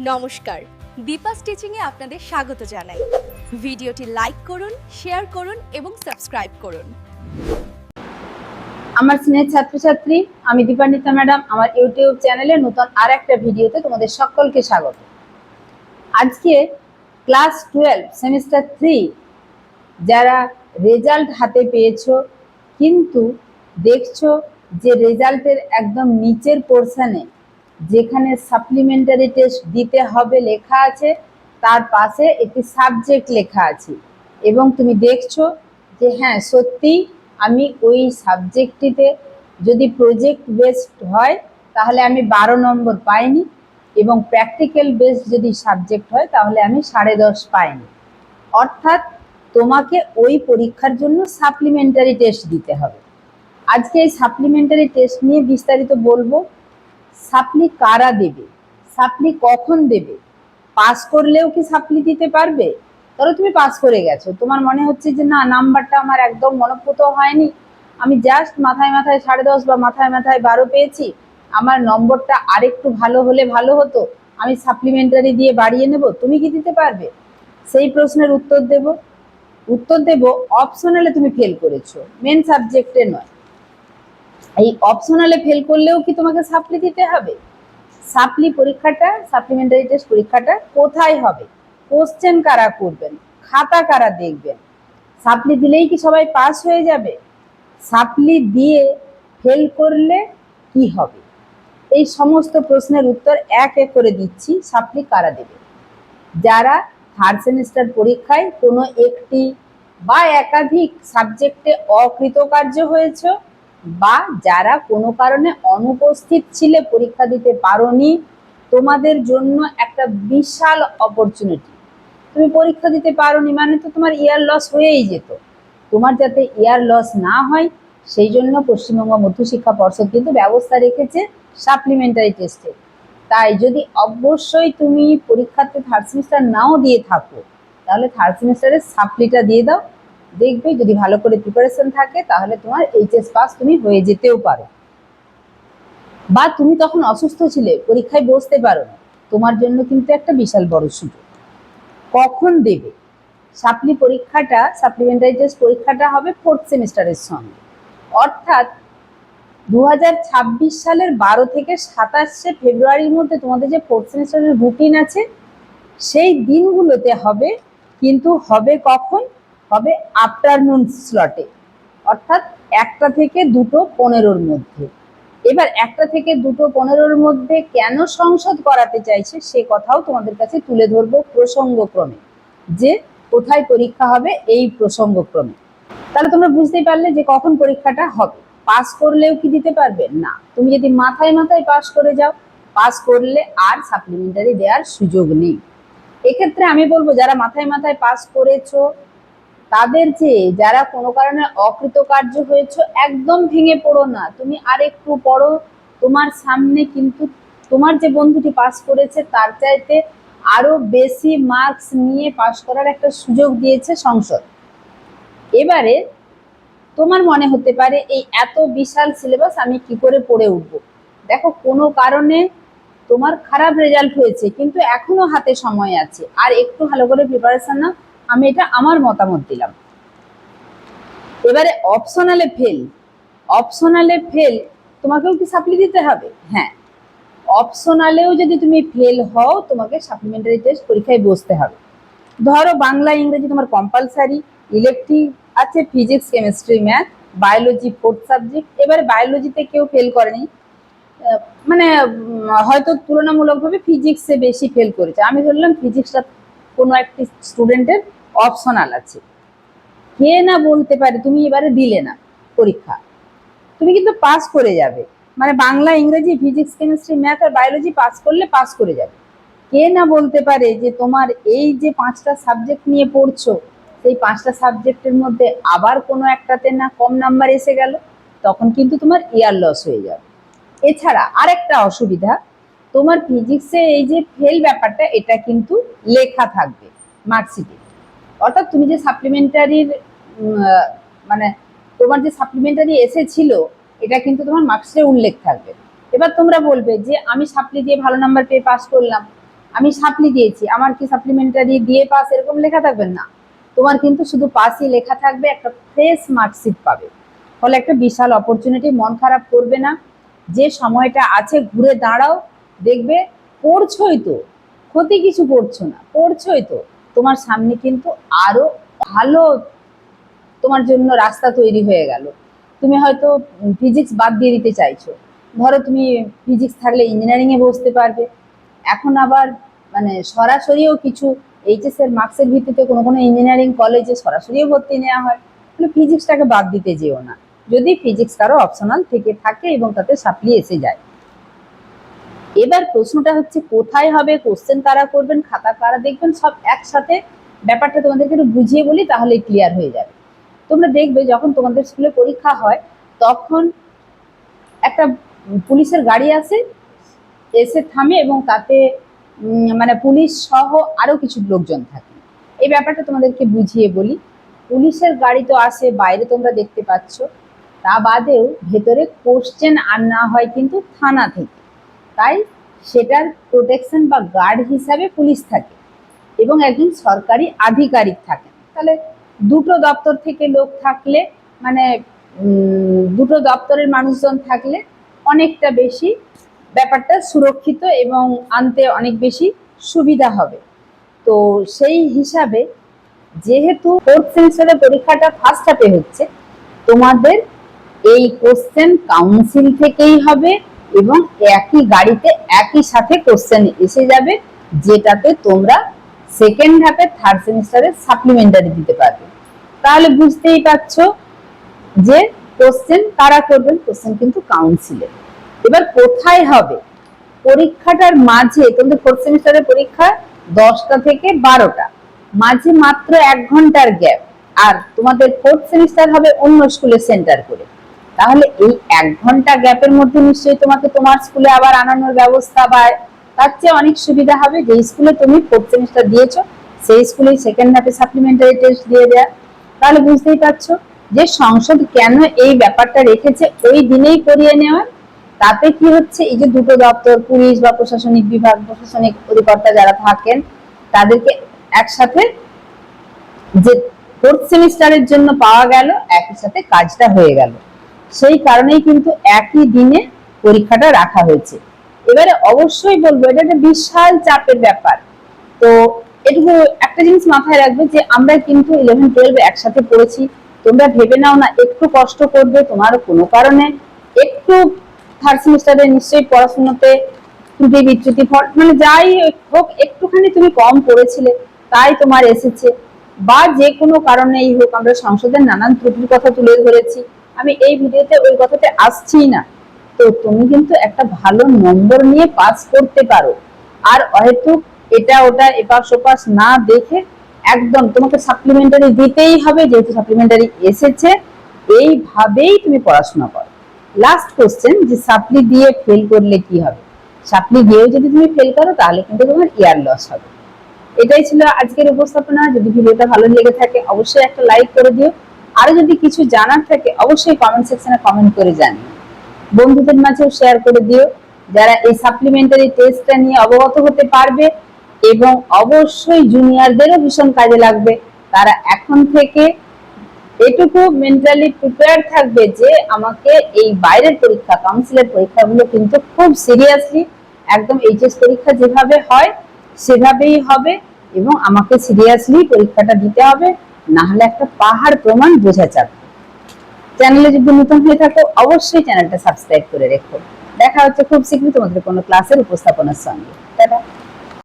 নমস্কার। দীপা স্টিচিংয়ে আপনাদের স্বাগত জানাই। ভিডিওটি লাইক করুন, শেয়ার করুন এবং সাবস্ক্রাইব করুন। আমার স্নেহ ছাত্রছাত্রী, আমি দীপান্বিতা ম্যাডাম। আমার ইউটিউব চ্যানেলে নতুন আর একটা ভিডিওতে তোমাদের সকলকে স্বাগত। আজকে ক্লাস টুয়েলভ, সেমিস্টার থ্রি, যারা রেজাল্ট হাতে পেয়েছ, কিন্তু দেখছ যে রেজাল্টের একদম নিচের পোর্শনে যেখানে সাপ্লিমেন্টারি টেস্ট দিতে হবে লেখা আছে, তার পাশে একটি সাবজেক্ট লেখা আছে। এবং তুমি দেখছ যে হ্যাঁ সত্যি আমি ওই সাবজেক্টটিতে যদি প্রজেক্ট বেসড হয়, তাহলে আমি বারো নম্বর পাইনি এবং প্র্যাকটিক্যাল বেসড যদি সাবজেক্ট হয়, তাহলে আমি সাড়ে দশ পাইনি। অর্থাৎ তোমাকে ওই পরীক্ষার জন্য সাপ্লিমেন্টারি টেস্ট দিতে হবে। আজকে এই সাপ্লিমেন্টারি টেস্ট নিয়ে বিস্তারিত বলব। সাপ্লি কারা দেবে? সাপ্লি কখন দেবে? পাস করলেও কি সাপ্লি দিতে পারবে? ধরো তুমি পাস করে গেছো, তোমার মনে হচ্ছে যে না, নাম্বারটা আমার একদম মনপ্রত হয়নি। আমি জাস্ট মাথায় মাথায় সাড়ে দশ বা মাথায় মাথায় বারো পেয়েছি। আমার নম্বরটা আরেকটু ভালো হলে ভালো হতো। আমি সাপ্লিমেন্টারি দিয়ে বাড়িয়ে নেব, তুমি কি দিতে পারবে? সেই প্রশ্নের উত্তর দেব। উত্তর দেব অপশনালে তুমি ফেল করেছ। মেন সাবজেক্টে নয়। এই অপশনালে ফেল করলেও কি তোমাকে সাপ্লি দিতে হবে? সাপ্লি পরীক্ষাটা সাপ্লিমেন্টারি টেস্ট পরীক্ষাটা কোথায় হবে? কোশ্চেন কারা করবেন? খাতা কারা দেখবেন? সাপ্লি দিলেই কি সবাই পাস হয়ে যাবে? সাপ্লি দিয়ে ফেল করলে কি হবে? এই সমস্ত প্রশ্নের উত্তর এক এক করে দিচ্ছি সাপ্লি কারা দেবে? যারা থার্ড সেমিস্টার পরীক্ষায় কোনো একটি বা একাধিক সাবজেক্টে অকৃতকার্য হয়েছে বা যারা কোনো কারণে অনুপস্থিত ছিলে পরীক্ষা দিতে পারোনি, তোমাদের জন্য একটা বিশাল অপরচুনিটি তুমি পরীক্ষা দিতে পারোনি মানে তো তোমার ইয়ার লস হয়েই যেত। তোমার যাতে ইয়ার লস না হয়, সেই জন্য পশ্চিমবঙ্গ মধ্যশিক্ষা পর্ষদ কিন্তু ব্যবস্থা রেখেছে সাপ্লিমেন্টারি টেস্টে তাই যদি অবশ্যই তুমি পরীক্ষাতে থার্ড সেমিস্টার নাও দিয়ে থাকো, তাহলে থার্ড সেমিস্টারের সাপ্লিটা দিয়ে দাও। দেখবে, যদি ভালো করে প্রিপারেশন থাকে, তাহলে তোমার এইচএস পাস তুমি হয়ে যেতেও পারো। বা তুমি তখন অসুস্থ ছিলে, পরীক্ষায় বসতে পারো না। তোমার জন্য কিন্তু একটা বিশাল বড় সুযোগ। কখন দেবে? সাপ্লি পরীক্ষাটা সাপ্লিমেন্টারি টেস্ট পরীক্ষাটা হবে ফোর্থ সেমিস্টারের সঙ্গে। অর্থাৎ দু হাজার ছাব্বিশ সালের বারো থেকে সাতাশে ফেব্রুয়ারির মধ্যে তোমাদের যে ফোর্থ সেমিস্টারের রুটিন আছে, সেই দিনগুলোতে হবে, কিন্তু হবে কখন? হবে আফটারনুন স্লটে অর্থাৎ একটা থেকে দুটো পনেরোর মধ্যে। এবার একটা থেকে দুটো পনেরোর মধ্যে কেন সংসদ করাতে চাইছে সে কথাও তোমাদের কাছে তুলে ধরবো প্রসঙ্গক্রমে। যে কোথায় পরীক্ষা হবে এই প্রসঙ্গক্রমে। তাহলে তোমরা বুঝতেই পারলে যে কখন পরীক্ষাটা হবে। পাস করলেও কি দিতে পারবে? না। তুমি যদি মাথায় মাথায় পাস করে যাও, পাস করলে আর সাপ্লিমেন্টারি দেওয়ার সুযোগ নেই। এক্ষেত্রে আমি বলব, যারা মাথায় মাথায় পাস করেছ তাদের যে যারা কোনো কারণে অকৃতকার্য হয়েছে, একদম ভেঙে পড়ো না। তুমি আর একটু পড়ো, তোমার সামনে কিন্তু তোমার যে বন্ধুটি পাস করেছে, তার চাইতে আরও বেশি মার্কস নিয়ে পাস করার একটা সুযোগ দিয়েছে সংসদ। এবারে তোমার মনে হতে পারে, এই এত বিশাল সিলেবাস আমি কি করে পড়ে উঠবো? দেখো, কোনো কারণে তোমার খারাপ রেজাল্ট হয়েছে, কিন্তু এখনও হাতে সময় আছে। আর একটু ভালো করে প্রিপারেশন নাও। আমি এটা আমার মতামত দিলাম। এবারে অপশনালে ফেল অপশনালে ফেল তোমাকেও কি সাপ্লি দিতে হবে? হ্যাঁ। অপশনালেও যদি তুমি ফেল হও, তোমাকে সাপ্লিমেন্টারি টেস্ট পরীক্ষায় বসতে হবে। ধরো বাংলা, ইংরেজি তোমার কম্পালসারি ইলেকট্রিক আছে physics chemistry math biology fourth subject এবারে বায়োলজিতে কেউ ফেল করেনি। মানে হয়তো তুলনামূলকভাবে ফিজিক্সে বেশি ফেল করেছে। আমি ধরলাম ফিজিক্সটা কোনো একটি স্টুডেন্টের অপশনাল আছে। কে না বলতে পারে, তুমি এবারে দিলে না পরীক্ষা। তুমি কিন্তু পাস করে যাবে। মানে বাংলা, ইংরেজি ফিজিক্স কেমিস্ট্রি ম্যাথ আর বায়োলজি পাস করলে পাস করে যাবে। কে না বলতে পারে যে তোমার এই যে পাঁচটা সাবজেক্ট নিয়ে পড়ছো, সেই পাঁচটা সাবজেক্টের মধ্যে আবার কোনো একটাতে না কম নাম্বার এসে গেল, তখন কিন্তু তোমার ইয়ার লস হয়ে যাবে। এছাড়া আরেকটা অসুবিধা, তোমার ফিজিক্সে এই যে ফেল ব্যাপারটা, এটা কিন্তু লেখা থাকবে মার্কশিটে অর্থাৎ তুমি যে সাপ্লিমেন্টারির মানে তোমার যে সাপ্লিমেন্টারি এসেছিল, এটা কিন্তু তোমার মার্কশিটে উল্লেখ থাকবে। এবার তোমরা বলবে যে, আমি সাপ্লি দিয়ে ভালো নাম্বার পেয়ে পাস করলাম। আমি সাপ্লি দিয়েছি, আমার কি সাপ্লিমেন্টারি দিয়ে পাস এরকম লেখা থাকবে? না। তোমার কিন্তু শুধু পাসই লেখা থাকবে, একটা ফ্রেশ মার্কশিট পাবে। ফলে একটা বিশাল অপরচুনিটি মন খারাপ করবে না। যে সময়টা আছে, ঘুরে দাঁড়াও, দেখবে, পড়ছই তো। ক্ষতি কিছু করছ না, পড়ছই তো। তোমার সামনে কিন্তু আরও ভালো তোমার জন্য রাস্তা তৈরি হয়ে গেল। তুমি হয়তো ফিজিক্স বাদ দিয়ে দিতে চাইছো। ধরো তুমি ফিজিক্স থাকলে ইঞ্জিনিয়ারিং এ বসতে পারবে। এখন আবার মানে সরাসরিও কিছু এইচএস এর মার্কসের ভিত্তিতে কোনো কোনো ইঞ্জিনিয়ারিং কলেজে সরাসরিও ভর্তি নেওয়া হয়। তাহলে ফিজিক্সটাকে বাদ দিতে যেও না। যদি ফিজিক্স কারও অপশনাল থেকে থাকে এবং তাতে সাপ্লি এসে যায়। এবার প্রশ্নটা হচ্ছে, কোথায় হবে? কোশ্চেন কারা করবেন? খাতা কারা দেখবেন? সব একসাথে ব্যাপারটা তোমাদেরকে একটু বুঝিয়ে বলি, তাহলে ক্লিয়ার হয়ে যাবে। তোমরা দেখবে যখন তোমাদের স্কুলে পরীক্ষা হয়, তখন একটা পুলিশের গাড়ি আসে, এসে থামে এবং তাতে মানে পুলিশ সহ আরও কিছু লোকজন থাকে। এই ব্যাপারটা তোমাদেরকে বুঝিয়ে বলি। পুলিশের গাড়ি তো আসে, বাইরে তোমরা দেখতে পাচ্ছ। তা বাদেও ভেতরে কোশ্চেন আনা হয় কিন্তু থানা থেকে। তাই সেটার প্রোটেকশন বা গার্ড হিসাবে পুলিশ থাকে এবং একজন সরকারি আধিকারিক থাকেন তাহলে দুটো দপ্তর থেকে লোক থাকলে মানে দুটো দপ্তরের মানুষজন থাকলে অনেকটা বেশি ব্যাপারটা সুরক্ষিত এবং আনতে অনেক বেশি সুবিধা হবে। তো সেই হিসাবে যেহেতু ফোর্থ সেমিস্টারের পরীক্ষাটা ফার্স্ট হাফে হচ্ছে, তোমাদের এই কোশ্চেন কাউন্সিল থেকেই হবে এবং একই গাড়িতে একই সাথে কোশ্চেন এসে যাবে, যেটাতে তোমরা সেকেন্ড হাফে থার্ড সেমিস্টারে সাপ্লিমেন্টারি দিতে পারবে। তাহলে বুঝতেই পারছ যে কোশ্চেন কারা করবেন? কোশ্চেন কিন্তু কাউন্সিলে এবার কোথায় হবে? পরীক্ষাটার মাঝে, তোমাদের ফোর্থ সেমিস্টারের পরীক্ষা দশটা থেকে বারোটা। মাঝে মাত্র এক ঘণ্টার গ্যাপ আর তোমাদের ফোর্থ সেমিস্টার হবে অন্য স্কুলে সেন্টার করে। তাহলে এই এক ঘণ্টা গ্যাপের মধ্যে নিশ্চয়ই তোমাকে তোমার স্কুলে আবার আনানোর ব্যবস্থা বা তার চেয়ে অনেক সুবিধা হবে। যে স্কুলে তুমি ফোর্থ সেমিস্টার দিয়েছ, সেই স্কুলেই সেকেন্ড হাফে সাপ্লিমেন্টারি টেস্ট দিয়ে দেয়া। তাহলে বুঝতেই পারছ যে সংসদ কেন এই ব্যাপারটা রেখেছে, ওই দিনেই করিয়ে নেওয়ার। তাতে কি হচ্ছে, এই যে দুটো দপ্তর, পুলিশ বা প্রশাসনিক বিভাগ, প্রশাসনিক অধিকর্তা যারা থাকেন, তাদেরকে একসাথে যে ফোর্থ সেমিস্টারের জন্য পাওয়া গেল, একই সাথে কাজটা হয়ে গেল। সেই কারণেই কিন্তু একই দিনে পরীক্ষাটা রাখা হয়েছে। এবারে অবশ্যই বলব, এটা একটা বিশাল চাপের ব্যাপার। তো এটুকু একটা জিনিস মাথায় রাখবে যে, আমরা কিন্তু ইলেভেন টুয়েলভ একসাথে পড়েছি। তোমরা ভেবে নাও না, একটু কষ্ট করবে তোমার কোনো কারণে। একটু থার্ড সেমিস্টারে নিশ্চয়ই পড়াশোনাতে ত্রুটি বিচ্যুতি মানে যাই হোক, একটুখানি তুমি কম পড়েছিলে, তাই তোমার এসেছে। বা যে কোনো কারণেই হোক, আমরা সংসদের নানান ত্রুটির কথা তুলে ধরেছি। আমি এই ভিডিওতে ওই কথাতে আসছি না। তো তুমি কিন্তু একটা ভালো নম্বর নিয়ে পাস করতে পারো। আর হয়তো এটা ওটা এপাশ ওপাশ না দেখে একদম তোমাকে সাপ্লিমেন্টারি দিতেই হবে, যেহেতু সাপ্লিমেন্টারি এসেছে। এইভাবেই তুমি পড়াশোনা করো। লাস্ট কোশ্চেন যে সাপ্লি দিয়ে ফেল করলে কি হবে? সাপ্লি দিয়েও যদি তুমি ফেল করো, তাহলে কিন্তু তোমার ইয়ার লস হবে। এটাই ছিল আজকের উপস্থাপনা। যদি ভিডিওটা ভালো লেগে থাকে, অবশ্যই একটা লাইক করে দিও। আরও যদি কিছু জানার থাকে, অবশ্যই কমেন্ট সেকশনে কমেন্ট করে জানিও। বন্ধুদের মাঝেও শেয়ার করে দিও, যারা এই সাপ্লিমেন্টারি টেস্টটা নিয়ে অবগত হতে পারবে এবং অবশ্যই জুনিয়রদেরও ভীষণ কাজে লাগবে। তারা এখন থেকে এটুকু মেন্টালি প্রিপেয়ার থাকবে যে আমাকে এই বাইরের পরীক্ষা কাউন্সিলের পরীক্ষাগুলো কিন্তু খুব সিরিয়াসলি একদম এইচএস পরীক্ষা যেভাবে হয়, সেভাবেই হবে এবং আমাকে সিরিয়াসলি পরীক্ষাটা দিতে হবে। না হলে একটা পাহাড় প্রমাণ বোঝা যাবে। চ্যানেলে যদি নতুন হয়ে থাকো, অবশ্যই চ্যানেলটা সাবস্ক্রাইব করে রেখো। দেখা হচ্ছে খুব শীঘ্রই তোমাদের কোনো ক্লাসের উপস্থাপনার সঙ্গে।